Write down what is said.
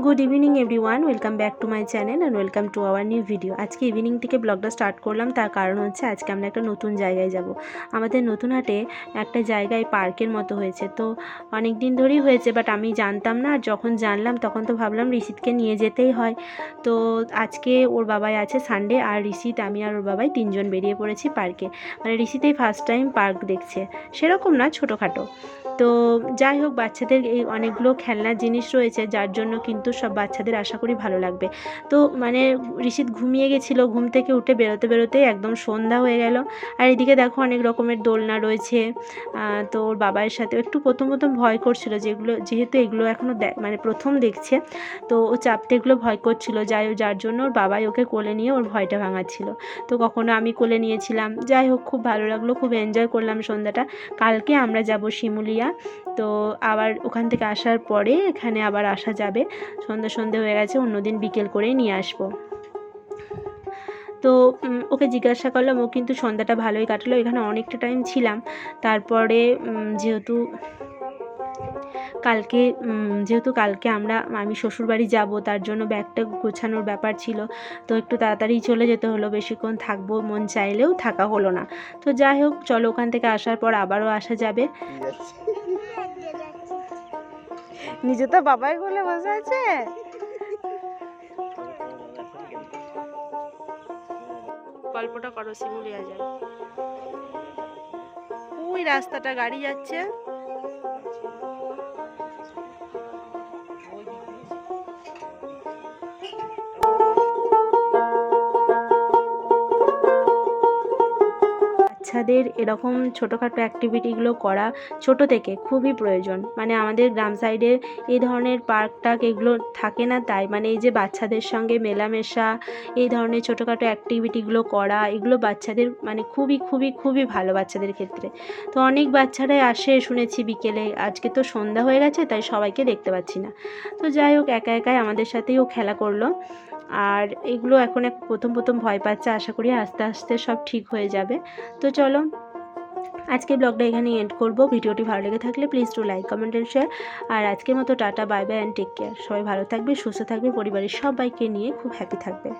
Good evening everyone welcome back to my channel and welcome to our new video আজকে evening থেকে ব্লগটা start করলাম। তার কারণ হচ্ছে আজকে আমরা একটা নতুন জায়গায় যাব। আমাদের নতুন হাটে একটা জায়গায় পার্কের মতো হয়েছে। তো অনেক দিন ধরেই হয়েছে বাট আমি জানতাম না। আর যখন জানলাম, তখন তো ভাবলাম ঋষিতকে নিয়ে যেতেই হয়। তো আজকে ওর বাবাই আছে সানডে আর ঋষিত, আমি আর ওর বাবাই তিনজন বেরিয়ে পড়েছি পার্কে। মানে ঋষিতেই ফার্স্ট টাইম পার্ক দেখছে। সেরকম না, ছোটোখাটো। তো যাই হোক, বাচ্চাদের এই অনেকগুলো খেলনার জিনিস রয়েছে, যার জন্য কিন্তু সব বাচ্চাদের আশা করি ভালো লাগবে। তো মানে ঋষিত ঘুমিয়ে গেছিল, ঘুম থেকে উঠে বেরোতে বেরোতে একদম সন্ধ্যা হয়ে গেল। আর এদিকে দেখো অনেক রকমের দোলনা রয়েছে। তো ওর বাবার সাথে একটু প্রথম প্রথম ভয় করছিল যেগুলো, যেহেতু এগুলো এখনও মানে প্রথম দেখছে। তো ও চাপতে এগুলো ভয় করছিল, যাই যার জন্য ওর বাবাই ওকে কোলে নিয়ে ওর ভয়টা ভাঙাচ্ছিল। তো কখনো আমি কোলে নিয়েছিলাম। যাই হোক, খুব ভালো লাগল, খুব এনজয় করলাম সন্ধ্যাটা। কালকে আমরা যাব শিমুলিয়া। তো আবার ওখান থেকে আসার পরে এখানে আবার আসা যাবে। সন্ধ্যে সন্ধে হয়ে গেছে, অন্যদিন বিকেল করেই নিয়ে আসব। তো ওকে জিজ্ঞাসা করলাম, ও কিন্তু সন্ধ্যাটা ভালোই কাটলো, এখানে অনেকটা টাইম ছিলাম। তারপরে যেহেতু কালকে যেহেতু কালকে আমরা, আমি শ্বশুরবাড়ি যাব, তার জন্য ব্যাগটা গোছানোর ব্যাপার ছিল। তো একটু তাড়াতাড়ি চলে যেতে হলো, বেশিক্ষণ থাকব, মন চাইলেও থাকা হলো না। তো যাই হোক, চলো ওখান থেকে আসার পর আবারও আসা যাবে। নিজে তো বাবাই বলে বসে আছে। গল্পটা করো শিমুলিয়া যায় ওই রাস্তাটা গাড়ি যাচ্ছে। বাচ্চাদের এরকম ছোটোখাটো অ্যাক্টিভিটিগুলো করা ছোট থেকে খুবই প্রয়োজন। মানে আমাদের গ্রাম সাইডে এই ধরনের পার্ক টার্ক এগুলো থাকে না তাই মানে এই যে বাচ্চাদের সঙ্গে মেলামেশা, এই ধরনের ছোটোখাটো অ্যাক্টিভিটিগুলো করা, এগুলো বাচ্চাদের মানে খুবই খুবই খুবই ভালো বাচ্চাদের ক্ষেত্রে। তো অনেক বাচ্চারাই আসে শুনেছি বিকেলে, আজকে তো সন্ধ্যা হয়ে গেছে তাই সবাইকে দেখতে পাচ্ছি না। তো যাই হোক, একা একাই আমাদের সাথেই ও খেলা করল। আর এগুলো এখন এক প্রথম প্রথম ভয় পাচ্ছে, আশা করি আস্তে আস্তে সব ঠিক হয়ে যাবে। তো চলো আজকে ব্লগটা এখানে এন্ড করব। ভিডিওটি ভালো লেগে থাকলে please to like comment and share আর আজকের মতো tata bye bye and take care সবাই ভালো থাকবে, সুস্থ থাকবে, পরিবারের সবাইকে নিয়ে খুব হ্যাপি থাকবে।